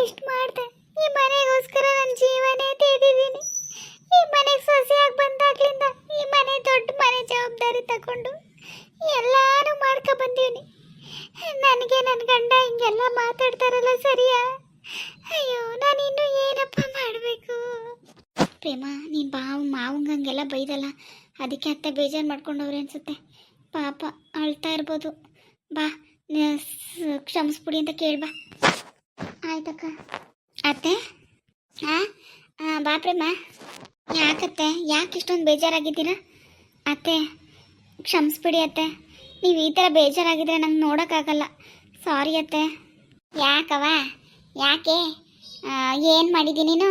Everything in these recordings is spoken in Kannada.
ಇಷ್ಟು ಮಾಡಿದೆ. ಈ ಮನೆಗೋಸ್ಕರ ನನ್ನ ಜೀವನೇ ತೆಗೆದಿದ್ದೀನಿ. ಈ ಮನೆಗೆ ಸೊಸೆಯಾಗಿ ಬಂದಾಗ್ಲಿಂದ ಈ ಮನೆ ದೊಡ್ಡ ಮನೆ ಜವಾಬ್ದಾರಿ ತಗೊಂಡು ಎಲ್ಲಾನು ಮಾಡ್ಕೊ ಬಂದೀನಿ. ನನಗೆ ನನ್ನ ಗಂಡ ಹಿಂಗೆಲ್ಲ ಮಾತಾಡ್ತಾರಲ್ಲ ಸರಿಯಾ? ಅಯ್ಯೋ, ನಾನು ಇನ್ನು ಏನಪ್ಪ ಮಾಡಬೇಕು? ಪ್ರೇಮ, ನೀನು ಬಾವು ಮಾವಂಗ ಹಂಗೆಲ್ಲ ಬೈದಲ್ಲ. ಅದಕ್ಕೆ ಅತ್ತೆ ಬೇಜಾರು ಮಾಡ್ಕೊಂಡವ್ರೆ ಅನ್ಸುತ್ತೆ. ಪಾಪ ಅಳ್ತಾ ಇರ್ಬೋದು. ಬಾ ಕ್ಷಮಿಸ್ಬಿಡಿ ಅಂತ ಕೇಳ್ಬಾ. ಆಯ್ತಕ್ಕ. ಅತ್ತೆ? ಹಾಂ ಬಾಪ್ರಮ್ಮ ಪ್ರೇಮ ಯಾಕತ್ತೆ? ಯಾಕೆ ಇಷ್ಟೊಂದು ಬೇಜಾರಾಗಿದ್ದೀರಾ? ಅತ್ತೆ, ಕ್ಷಮಿಸ್ಬಿಡಿ ಅತ್ತೆ. ನೀವು ಈ ಥರ ಬೇಜಾರಾಗಿದ್ರೆ ನಂಗೆ ನೋಡೋಕ್ಕಾಗಲ್ಲ. ಸಾರಿ ಅತ್ತೆ. ಯಾಕವ ಯಾಕೆ? ಏನು ಮಾಡಿದ್ದೀನಿ ನೀನು?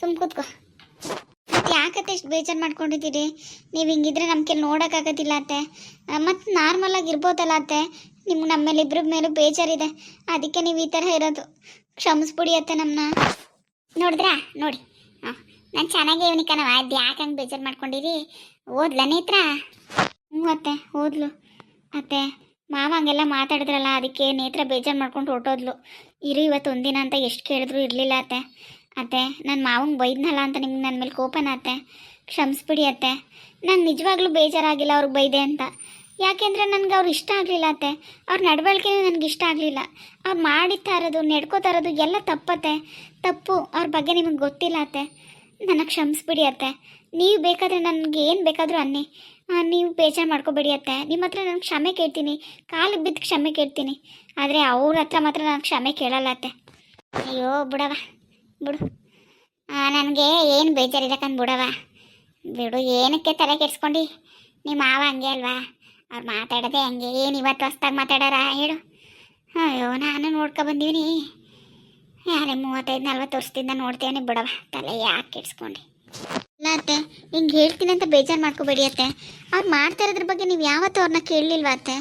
ಸುಮ್ ಕೂತ್ಕೋ. ಯಾಕತ್ತೆ ಇಷ್ಟು ಬೇಜಾರು ಮಾಡ್ಕೊಂಡಿದ್ದೀರಿ? ನೀವು ಹಿಂಗಿದ್ರೆ ನಮ್ಮ ಕೆಲ ನೋಡೋಕ್ಕಾಗೋದಿಲ್ಲ ಅತ್ತೆ. ಮತ್ತು ನಾರ್ಮಲಾಗಿ ಇರ್ಬೋದಲ್ಲ ಅತ್ತೆ. ನಿಮ್ಗೆ ನಮ್ಮ ಮೇಲೆ ಇಬ್ಬರ ಮೇಲೂ ಬೇಜಾರಿದೆ. ಅದಕ್ಕೆ ನೀವು ಈ ಥರ ಇರೋದು. ಕ್ಷಮಿಸ್ಬಿಡಿ ಅತ್ತೆ ನಮ್ಮನ್ನ ನೋಡಿದ್ರಾ? ನೋಡಿ. ಹಾಂ ನಾನು ಚೆನ್ನಾಗೇ ಇವನಿ ಕಣವ ಅದು ಯಾಕೆ ಹಂಗೆ ಬೇಜಾರು ಮಾಡ್ಕೊಂಡಿರಿ? ಓದ್ಲ ನೇತ್ರ? ಹ್ಞೂ ಅತ್ತೆ, ಓದ್ಲು. ಅತ್ತೆ, ಮಾವ ಹಂಗೆಲ್ಲ ಮಾತಾಡಿದ್ರಲ್ಲ, ಅದಕ್ಕೆ ನೇತ್ರ ಬೇಜಾರು ಮಾಡ್ಕೊಂಡು ಹೊರಟೋದ್ಲು. ಇರು ಇವತ್ತು ಒಂದಿನ ಅಂತ ಎಷ್ಟು ಕೇಳಿದ್ರು ಇರಲಿಲ್ಲ ಅತ್ತೆ. ಅತ್ತೆ ನನ್ನ ಮಾವಂಗೆ ಬೈದ್ನಲ್ಲ ಅಂತ ನಿಮ್ಗೆ ನನ್ನ ಮೇಲೆ ಕೋಪನ ಅತ್ತೆ? ಕ್ಷಮಿಸ್ಬಿಡಿ ಅತ್ತೆ. ನಂಗೆ ನಿಜವಾಗ್ಲೂ ಬೇಜಾರಾಗಿಲ್ಲ ಅವ್ರಿಗೆ ಬೈದೆ ಅಂತ. ಯಾಕೆಂದರೆ ನನಗೆ ಅವ್ರು ಇಷ್ಟ ಆಗಲಿಲ್ಲ ಅತ್ತೆ. ಅವ್ರ ನಡವಳಿಕೆನೂ ನನಗೆ ಇಷ್ಟ ಆಗಲಿಲ್ಲ. ಅವ್ರು ಮಾಡಿ ಇರೋದು ನೆಡ್ಕೋತಾ ಇರೋದು ಎಲ್ಲ ತಪ್ಪತ್ತೆ. ತಪ್ಪು ಅವ್ರ ಬಗ್ಗೆ ನಿಮಗೆ ಗೊತ್ತಿಲ್ಲ ಅತ್ತೆ. ನನಗೆ ಕ್ಷಮಿಸ್ಬಿಡಿ ಅತ್ತೆ. ನೀವು ಬೇಕಾದರೆ ನನಗೆ ಏನು ಬೇಕಾದರೂ ಅನ್ನಿ. ನೀವು ಬೇಜಾರು ಮಾಡ್ಕೋಬೇಡಿ ಅತ್ತೆ. ನಿಮ್ಮ ಹತ್ರ ನಾನು ಕ್ಷಮೆ ಕೇಳ್ತೀನಿ. ಕಾಲಿಗೆ ಬಿದ್ದು ಕ್ಷಮೆ ಕೇಳ್ತೀನಿ. ಆದರೆ ಅವ್ರ ಹತ್ರ ಮಾತ್ರ ನಾನು ಕ್ಷಮೆ ಕೇಳಲ್ಲ ಅತ್ತೆ. ಅಯ್ಯೋ ಬಿಡವ ಬಿಡು. ನನಗೆ ಏನು ಬೇಜಾರಿರಕಂದು ಬಿಡವ ಬಿಡು, ಏನಕ್ಕೆ ತಲೆ ಕೆಡ್ಸ್ಕೊಂಡು? ನಿಮ್ಮ ಮಾವ ಹಂಗೆ ಅಲ್ವಾ? ಅವ್ರು ಮಾತಾಡೋದೇ ಹಂಗೆ. ಏನು ಇವತ್ತು ಹೊಸ್ದಾಗಿ ಮಾತಾಡೋರ? ಹೇಳು. ಅಯ್ಯೋ, ನಾನು ನೋಡ್ಕೊ ಬಂದೀನಿ ಯಾರೇ ಮೂವತ್ತೈದು, ನಲ್ವತ್ತು ವರ್ಷದಿಂದ ನೋಡ್ತೇನೆ ಬಿಡವ ತಲೆ ಯಾಕೆ ಕೆಡ್ಸ್ಕೊಂಡು? ಇಲ್ಲ ಅತ್ತೆ ಹಿಂಗೆ ಹೇಳ್ತೀನಿ ಅಂತ ಬೇಜಾರು ಮಾಡ್ಕೋಬೇಡಿ ಅತ್ತೆ. ಅವ್ರು ಮಾಡ್ತಾ ಇರೋದ್ರ ಬಗ್ಗೆ ನೀವು ಯಾವತ್ತೂ ಅವ್ರನ್ನ ಕೇಳಲಿಲ್ವಾ ಅತ್ತೆ?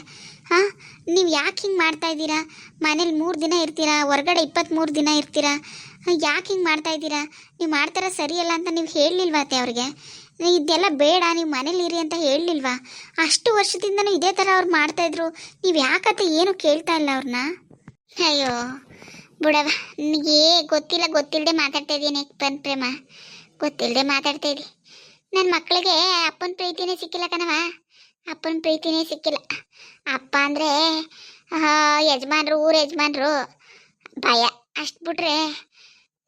ಹಾಂ? ನೀವು ಯಾಕೆ ಹಿಂಗೆ ಮಾಡ್ತಾ ಇದ್ದೀರಾ? ಮನೇಲಿ ಮೂರು ದಿನ ಇರ್ತೀರಾ? ಹೊರಗಡೆ ಇಪ್ಪತ್ತ್ಮೂರು ದಿನ ಇರ್ತೀರಾ? ಯಾಕೆ ಹಿಂಗೆ ಮಾಡ್ತಾ ಇದ್ದೀರಾ? ನೀವು ಮಾಡ್ತಾರ ಸರಿಯಲ್ಲ ಅಂತ ನೀವು ಹೇಳಲಿಲ್ವಾ ಅವ್ರಿಗೆ? ಇದೆಲ್ಲ ಬೇಡ, ನೀವು ಮನೇಲಿರಿ ಅಂತ ಹೇಳಲಿಲ್ವಾ? ಅಷ್ಟು ವರ್ಷದಿಂದನೂ ಇದೇ ಥರ ಅವ್ರು ಮಾಡ್ತಾಯಿದ್ರು ನೀವು ಯಾಕತ್ತೆ ಏನು ಕೇಳ್ತಾ ಇಲ್ಲ ಅವ್ರನ್ನ ಅಯ್ಯೋ, ಬಿಡವ, ನನಗೆ ಗೊತ್ತಿಲ್ಲ ಗೊತ್ತಿಲ್ಲದೆ ಮಾತಾಡ್ತಾ ಇದ್ದೀನಿ ಪನ್ ಪ್ರೇಮ. ಗೊತ್ತಿಲ್ಲದೆ ಮಾತಾಡ್ತಾ ಇದ್ದೀನಿ ನನ್ನ ಮಕ್ಕಳಿಗೆ ಅಪ್ಪನ ಪ್ರೀತಿನೇ ಸಿಕ್ಕಿಲ್ಲ ಕಣವ ಅಪ್ಪನ ಪ್ರೀತಿನೇ ಸಿಕ್ಕಿಲ್ಲ. ಅಪ್ಪ ಅಂದರೆ ಯಜಮಾನ್ರು, ಊರ ಯಜಮಾನ್ರು, ಭಯ. ಅಷ್ಟು ಬಿಟ್ರೆ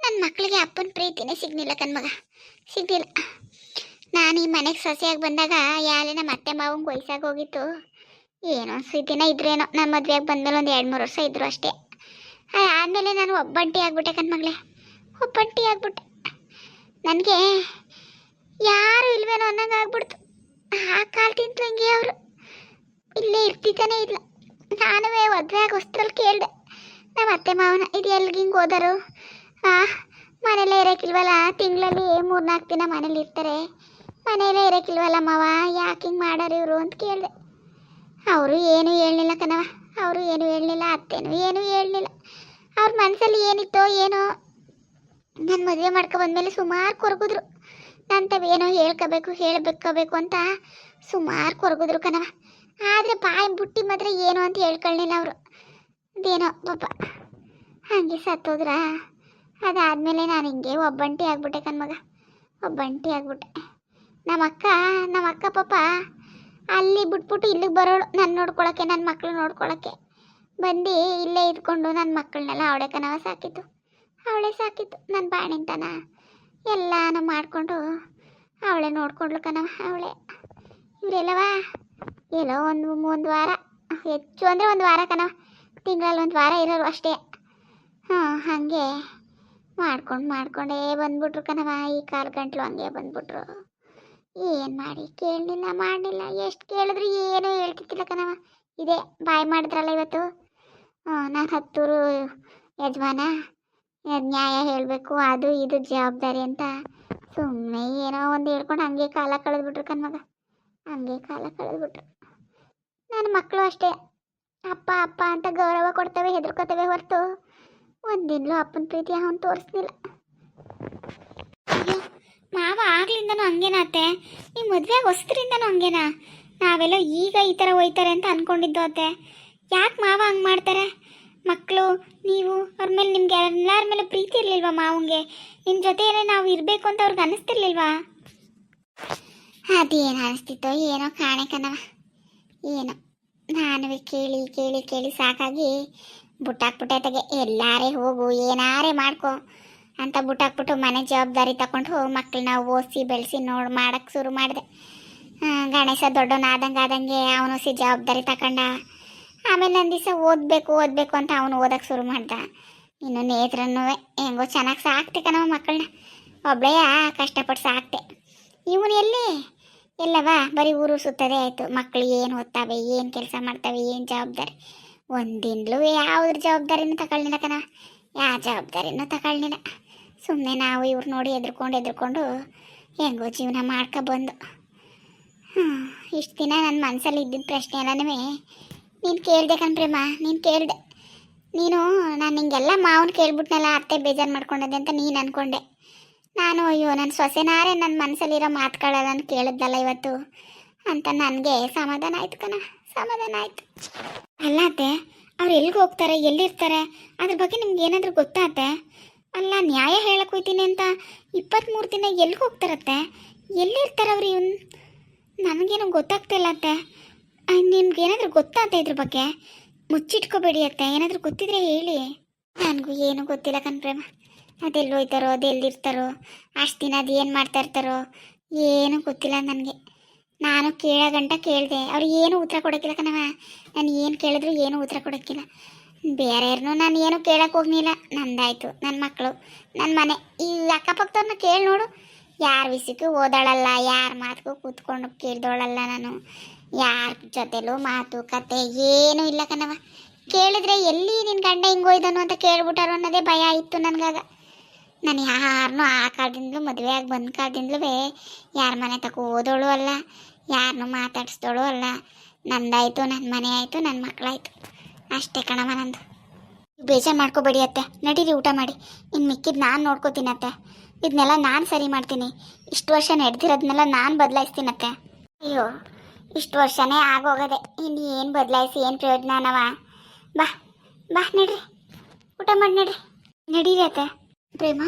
ನನ್ನ ಮಕ್ಕಳಿಗೆ ಅಪ್ಪನ ಪ್ರೀತಿನೇ ಸಿಗ್ಲಿಲ್ಲ ಕಣ್ಮಗ ಸಿಗ್ಲಿಲ್ಲ. ನಾನು ಈ ಮನೆಗೆ ಸೊಸೆಯಾಗಿ ಬಂದಾಗ ಯಾಲೆ ನಮ್ಮ ಅತ್ತೆ ಮಾವಂಗೆ ವಯಸ್ಸಾಗಿ ಹೋಗಿತ್ತು. ಏನೋ ಸುದ್ದಿನ ಇದ್ರೇನೋ. ನಮ್ಮ ಮದುವೆಯಾಗಿ ಬಂದಮೇಲೆ ಒಂದು ಎರಡು ಮೂರು ವರ್ಷ ಇದ್ರು ಅಷ್ಟೇ. ಆದಮೇಲೆ ನಾನು ಒಬ್ಬಂಟಿ ಆಗ್ಬಿಟ್ಟೆ ಕಣ್ಮಗಳೇ ಒಬ್ಬಂಟಿ ಆಗ್ಬಿಟ್ಟೆ. ನನಗೆ ಯಾರು ಇಲ್ವೇನೋ ಅನ್ನಂಗೆ ಆಗ್ಬಿಡ್ತು. ಆ ಕಾಲದಿಂದ ಹಂಗೆ ಅವರು. ಇಲ್ಲೇ ಇರ್ತಿದ್ದಾನೆ ಇಲ್ಲ. ನಾನು ಆಗ ಹೊಸ್ತಲ್ಲಿ ಕೇಳಿದೆ. ನಮ್ಮ ಅತ್ತೆ ಮಾವನ, ಇದು ಎಲ್ಲಿಗೆ ಹಿಂಗೆ ಹೋದರು? ಮನೇಲೇ ಇರೋಕ್ಕಿಲ್ವಲ್ಲ ತಿಂಗಳಲ್ಲಿ ಮೂರು ನಾಲ್ಕು ದಿನ ಮನೇಲಿ ಇರ್ತಾರೆ. ಮನೇಲೇ ಇರೋಕ್ಕಿಲ್ವಲ್ಲ ಮಾವ? ಯಾಕೆ ಹಿಂಗೆ ಮಾಡೋರು ಇವರು ಅಂತ ಕೇಳಿದೆ. ಅವರು ಏನೂ ಹೇಳಲಿಲ್ಲ ಕಣವ ಅವರು ಏನೂ ಹೇಳಲಿಲ್ಲ, ಅತ್ತೇನೂ ಏನೂ ಹೇಳಲಿಲ್ಲ. ಅವ್ರ ಮನಸ್ಸಲ್ಲಿ ಏನಿತ್ತೋ ಏನೋ. ನನ್ನ ಮದುವೆ ಮಾಡ್ಕೊ ಬಂದಮೇಲೆ ಸುಮಾರು ಕೊರಗಿದ್ರು. ನಾನು ಏನೋ ಹೇಳ್ಕೋಬೇಕು ಹೇಳ್ಬೇಕೋಬೇಕು ಅಂತ ಸುಮಾರು ಕೊರಗಿದ್ರು ಕಣವ ಆದರೆ ಬಾಯಿ ಬುಟ್ಟಿ ಮಾತ್ರ ಏನು ಅಂತ ಹೇಳ್ಕೊಳ್ಳಿಲ್ಲ ಅವರು. ಅದೇನೋ ಪಾಪ. ಹಾಗೆ ಸತ್ತೋದ್ರ? ಅದಾದಮೇಲೆ ನಾನು ಹಿಂಗೆ ಒಬ್ಬಂಟಿ ಆಗ್ಬಿಟ್ಟೆ ಕಣ್ಮಗ. ಒಬ್ಬಂಟಿ ಆಗ್ಬಿಟ್ಟೆ. ನಮ್ಮ ಅಕ್ಕ ನಮ್ಮ ಅಕ್ಕ ಪಾಪ ಅಲ್ಲಿ ಬಿಟ್ಬಿಟ್ಟು ಇಲ್ಲಿಗೆ ಬರೋಳು ನನ್ನ ನೋಡ್ಕೊಳಕ್ಕೆ ನನ್ನ ಮಕ್ಕಳು ನೋಡ್ಕೊಳಕ್ಕೆ. ಬಂದು ಇಲ್ಲೇ ಇದ್ಕೊಂಡು ನನ್ನ ಮಕ್ಕಳನ್ನೆಲ್ಲ ಅವಳೆ ಕನವ ಸಾಕಿತ್ತು ಅವಳೇ ಸಾಕಿತ್ತು ನನ್ನ ಬಾಣಿಂತನ. ಎಲ್ಲಾನು ಮಾಡಿಕೊಂಡು ಅವಳೆ ನೋಡ್ಕೊಂಡ್ಲು ಕಣವ ಅವಳೆ. ಇವರೆಲ್ಲವಾ? ಎಲ್ಲೋ ಒಂದು ಒಂದು ವಾರ, ಹೆಚ್ಚು ಅಂದರೆ ಒಂದು ವಾರ ಕಣವ ತಿಂಗಳಲ್ಲಿ ಒಂದು ವಾರ ಇರೋರು ಅಷ್ಟೇ. ಹಾಂ ಹಾಗೆ. ಮಾಡ್ಕೊಂಡು ಮಾಡ್ಕೊಂಡೇ ಬಂದ್ಬಿಟ್ರು ಕಣವ ಈ ಕಾಲು ಗಂಟ್ಲು ಹಂಗೆ ಬಂದ್ಬಿಟ್ರು. ಏನು ಮಾಡಿ ಕೇಳಲಿಲ್ಲ, ಮಾಡಲಿಲ್ಲ. ಎಷ್ಟು ಕೇಳಿದ್ರು ಏನೂ ಹೇಳ್ತಿತ್ತಿಲ್ಲ ಕಣವ ಇದೇ ಬಾಯ್ ಮಾಡಿದ್ರಲ್ಲ ಇವತ್ತು? ನಾನು ಹತ್ತೂರು ಯಜಮಾನ ನ್ಯಾಯ ಹೇಳಬೇಕು, ಅದು ಇದು ಜವಾಬ್ದಾರಿ ಅಂತ. ಸುಮ್ಮನೆ ಏನೋ ಒಂದು ಹೇಳ್ಕೊಂಡು ಹಂಗೆ ಕಾಲ ಕಳೆದ್ಬಿಟ್ರು ಕಣ್ಮಗ ಹಂಗೆ ಕಾಲ ಕಳೆದ್ಬಿಟ್ರು. ನನ್ನ ಮಕ್ಕಳು ಅಷ್ಟೇ. ಅಪ್ಪ ಅಪ್ಪ ಅಂತ ಗೌರವ ಕೊಡ್ತವೆ, ಹೆದರ್ಕೊತವೆ ಹೊರತು. ಒಂದಿನ್ಲೂ ಅಪ್ಪನ ಪ್ರೀತಿ ಅವನು ತೋರಿಸ್ಲಿಲ್ಲ. ಅಯ್ಯೋ ಮಾವ ಆಗ್ಲಿಂದನೂ ಹಂಗೇನತ್ತೆ ಈ ಮದುವೆ ಹೊಸದ್ರಿಂದನೂ ಹಂಗೇನಾ? ನಾವೆಲ್ಲ ಈಗ ಈ ಥರ ಹೋಯ್ತಾರೆ ಅಂತ ಅನ್ಕೊಂಡಿದ್ದು ಅತ್ತೆ. ಯಾಕೆ ಮಾವ ಹಂಗೆ ಮಾಡ್ತಾರೆ? ಮಕ್ಕಳು ನೀವು, ಅವ್ರ ಮೇಲೆ ನಿಮ್ಗೆ ಎಲ್ಲರ ಮೇಲೆ ಪ್ರೀತಿ ಇರಲಿಲ್ವಾ ಮಾವಂಗೆ? ನಿಮ್ಮ ಜೊತೆಯಲ್ಲೇ ನಾವು ಇರಬೇಕು ಅಂತ ಅವ್ರಿಗೆ ಅನ್ನಿಸ್ತಿರ್ಲಿಲ್ವಾ ಅದೇನು ಅನಿಸ್ತಿತ್ತೋ ಏನೋ ಕಾಣೆ ಕಣವ ಏನೋ ನಾನು ಕೇಳಿ ಕೇಳಿ ಕೇಳಿ ಸಾಕಾಗಿ ಬುಟ್ಟಾಕ್ಬಿಟ್ಟೈತಗೆ, ಎಲ್ಲಾರೇ ಹೋಗು, ಏನಾರೇ ಮಾಡ್ಕೊ ಅಂತ ಬುಟ್ಟಾಕ್ಬಿಟ್ಟು ಮನೆ ಜವಾಬ್ದಾರಿ ತಗೊಂಡು ಮಕ್ಕಳನ್ನ ಓದಿಸಿ ಬೆಳೆಸಿ ನೋಡಿ ಮಾಡಕ್ಕೆ ಶುರು ಮಾಡಿದೆ. ಗಣೇಶ ದೊಡ್ಡವನಾದಂಗೆ ಆದಂಗೆ ಅವನು ಸಿ ಜವಾಬ್ದಾರಿ ತಗೊಂಡ ಆಮೇಲೆ ನನ್ನ ದಿವಸ ಓದಬೇಕು ಓದಬೇಕು ಅಂತ ಅವನು ಓದಕ್ಕೆ ಶುರು ಮಾಡ್ದ. ಇನ್ನು ನೇತ್ರನೂ ಹೆಂಗೋ ಚೆನ್ನಾಗಿ ಸಾಕ್ತೆ ಕಣವ ಮಕ್ಕಳನ್ನ ಒಬ್ಬಳೇ ಕಷ್ಟಪಟ್ಟು ಸಾಕ್ತೆ. ಇವನು ಎಲ್ಲಿ? ಎಲ್ಲವಾ? ಬರೀ ಊರು ಸುತ್ತದೇ ಆಯಿತು. ಮಕ್ಕಳು ಏನು ಓದ್ತಾವೆ, ಏನು ಕೆಲಸ ಮಾಡ್ತಾವೆ, ಏನು ಜವಾಬ್ದಾರಿ? ಒಂದಿಂದಲೂ ಯಾವ್ದ್ರ ಜವಾಬ್ದಾರಿನೂ ತಗೊಳ್ಳಿಲ್ಲ ಕಣ. ಯಾವ ಜವಾಬ್ದಾರಿನೂ ತಗೊಳ್ಳಿಲ್ಲ ಸುಮ್ಮನೆ ನಾವು ಇವ್ರು ನೋಡಿ ಎದ್ರುಕೊಂಡು ಎದ್ರುಕೊಂಡು ಹೆಂಗೋ ಜೀವನ ಮಾಡ್ಕೊಬಂದು ಹಾಂ, ಇಷ್ಟು ದಿನ ನನ್ನ ಮನಸ್ಸಲ್ಲಿ ಇದ್ದಿದ್ದ ಪ್ರಶ್ನೆ ಎಲ್ಲನೂ ನೀನು ಕೇಳಿದೆ ಕಣ್ಪ್ರೇಮ ನೀನು ಕೇಳಿದೆ. ನೀನು ನಾನು ನಿಂಗೆಲ್ಲ ಮಾವನ ಕೇಳ್ಬಿಟ್ನಲ್ಲ, ಅತ್ತೆ ಬೇಜಾರು ಮಾಡ್ಕೊಂಡದೆ ಅಂತ ನೀನು ಅಂದ್ಕೊಂಡೆ ನಾನು ಅಯ್ಯೋ ನನ್ನ ಸೊಸೆನಾರೇ ನನ್ನ ಮನಸ್ಸಲ್ಲಿರೋ ಮಾತುಗಳನ್ನ ಕೇಳಿದ್ದಲ್ಲ ಇವತ್ತು ಅಂತ ನನಗೆ ಸಮಾಧಾನ ಆಯ್ತು ಕಣ. ಸಮಾಧಾನ ಆಯ್ತು. ಅಲ್ಲ ಅತ್ತೆ, ಅವ್ರು ಎಲ್ಲಿಗೆ ಹೋಗ್ತಾರೆ, ಎಲ್ಲಿರ್ತಾರೆ? ಅದ್ರ ಬಗ್ಗೆ ನಿಮ್ಗೆ ಏನಾದರೂ ಗೊತ್ತಾತೆ ಅಲ್ಲ, ನ್ಯಾಯ ಹೇಳಕ್ ಹೋಯ್ತೀನಿ ಅಂತ ಇಪ್ಪತ್ತ್ಮೂರು ದಿನ ಎಲ್ಲಿಗೆ ಹೋಗ್ತಾರತ್ತೆ ಎಲ್ಲಿರ್ತಾರೆ ಅವ್ರು ಇವ್ನು? ನನಗೇನು ಗೊತ್ತಾಗ್ತಿಲ್ಲ ಅತ್ತೆ. ನಿಮ್ಗೆ ಏನಾದರೂ ಗೊತ್ತಾತೆ ಇದ್ರ ಬಗ್ಗೆ? ಮುಚ್ಚಿಟ್ಕೋಬೇಡಿ ಅತ್ತೆ, ಏನಾದರೂ ಗೊತ್ತಿದ್ರೆ ಹೇಳಿ. ನನಗೂ ಏನೂ ಗೊತ್ತಿಲ್ಲ ಕಣ್ಪ್ರೇಮ. ಪ್ರೇಮ ಅದೆಲ್ಲೋಯ್ತಾರೋ ಅದೆಲ್ಲಿರ್ತಾರೋ, ಅಷ್ಟು ದಿನ ಅದು ಏನು ಮಾಡ್ತಾ ಇರ್ತಾರೋ, ಏನೂ ಗೊತ್ತಿಲ್ಲ ನನಗೆ. ನಾನು ಕೇಳೋ ಗಂಟ ಕೇಳಿದೆ. ಅವ್ರು ಏನು ಉತ್ತರ ಕೊಡೋಕ್ಕಿಲ್ಲ ಕಣವ ನಾನು ಏನು ಕೇಳಿದ್ರು ಏನು ಉತ್ತರ ಕೊಡೋಕ್ಕಿಲ್ಲ. ಬೇರೆಯವ್ರನ್ನೂ ನಾನು ಏನು ಕೇಳಕ್ಕೆ ಹೋಗ್ಲಿಲ್ಲ ನಂದಾಯ್ತು. ನನ್ನ ಮಕ್ಕಳು ನನ್ನ ಮನೆ. ಈ ಅಕ್ಕಪಕ್ಕದವ್ರನ್ನ ಕೇಳಿ ನೋಡು. ಯಾರ ವಿಷಯಕ್ಕೂ ಓದಾಳಲ್ಲ, ಯಾರ ಮಾತಿಗೂ ಕೂತ್ಕೊಂಡು ಕೇಳ್ದೋಳಲ್ಲ ನಾನು. ಯಾರ ಜೊತೆಲೂ ಮಾತು, ಕತೆ ಏನೂ ಇಲ್ಲ ಕಣವ ಕೇಳಿದ್ರೆ ಎಲ್ಲಿ ನಿನ್ನ ಗಂಡ ಹಿಂಗೋಯ್ದನು ಅಂತ ಕೇಳ್ಬಿಟ್ಟಾರು ಅನ್ನೋದೇ ಭಯ ಇತ್ತು ನನಗಾಗ. ನಾನು ಯಾರನ್ನೂ ಆ ಕಾಲದಿಂದಲೂ ಮದುವೆ ಆಗಿ ಬಂದ ಕಾಲದಿಂದಲೂ ಯಾರ ಮನೆ ತಗೋ ಓದೋಳು ಅಲ್ಲ. ಯಾರನ್ನೂ ಮಾತಾಡಿಸ್ದೋಳು ಅಲ್ಲ. ನಂದಾಯಿತು ನನ್ನ ಮನೆ ಆಯಿತು ನನ್ನ ಮಕ್ಕಳಾಯಿತು ಅಷ್ಟೇ ಕಣವ ನಂದು. ಬೇಜಾರು ಮಾಡ್ಕೋಬೇಡಿ ಅತ್ತೆ. ನಡೀರಿ, ಊಟ ಮಾಡಿ. ಇನ್ನು ಮಿಕ್ಕಿದ್ದು ನಾನು ನೋಡ್ಕೋತೀನತ್ತೆ ಇದನ್ನೆಲ್ಲ ನಾನು ಸರಿ ಮಾಡ್ತೀನಿ. ಇಷ್ಟು ವರ್ಷ ನಡೆದಿರೋದನ್ನೆಲ್ಲ ನಾನು ಬದಲಾಯಿಸ್ತೀನತ್ತೆ ಅಯ್ಯೋ, ಇಷ್ಟು ವರ್ಷನೇ ಆಗೋಗದೆ. ಇನ್ನು ಏನು ಬದಲಾಯಿಸಿ, ಏನು ಪ್ರಯೋಜನ ಬಾ ಬಾ, ನಡ್ರಿ. ಊಟ ಮಾಡಿ, ನಡ್ರಿ. ನಡೀರಿ ಅತ್ತೆ. ಪ್ರೇಮ,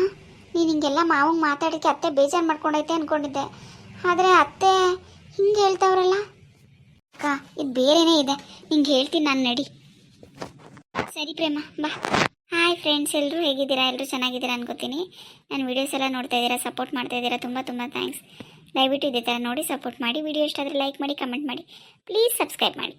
ನೀನು ಹಿಂಗೆಲ್ಲ ಮಾವಂಗೆ ಮಾತಾಡೋಕ್ಕೆ ಅತ್ತೆ ಬೇಜಾರು ಮಾಡ್ಕೊಂಡೈತೆ ಅಂದ್ಕೊಂಡಿದ್ದೆ ಆದರೆ ಅತ್ತೆ ಹಿಂಗೆ ಹೇಳ್ತಾವ್ರಲ್ಲ? ಅಕ್ಕ, ಇದು ಬೇರೆನೇ ಇದೆ. ನಿಂಗೆ ಹೇಳ್ತೀನಿ ನಾನು ನಡಿ. ಸರಿ ಪ್ರೇಮ, ಬಾ. ಹಾಯ್ ಫ್ರೆಂಡ್ಸ್ ಎಲ್ಲರೂ ಹೇಗಿದ್ದೀರಾ? ಎಲ್ಲರೂ ಚೆನ್ನಾಗಿದ್ದೀರಾ ಅನ್ಕೋತೀನಿ ನಾನು ವೀಡಿಯೋಸ್ ಎಲ್ಲ ನೋಡ್ತಾ ಇದ್ದೀರಾ ಸಪೋರ್ಟ್ ಮಾಡ್ತಾ ಇದ್ದೀರಾ, ತುಂಬ ತುಂಬ ಥ್ಯಾಂಕ್ಸ್ ದಯವಿಟ್ಟು ಇದೇ ಥರ ನೋಡಿ ಸಪೋರ್ಟ್ ಮಾಡಿ ವಿಡಿಯೋ ಇಷ್ಟ ಆದರೆ ಲೈಕ್ ಮಾಡಿ ಕಮೆಂಟ್ ಮಾಡಿ. ಪ್ಲೀಸ್ ಸಬ್ಸ್ಕ್ರೈಬ್ ಮಾಡಿ.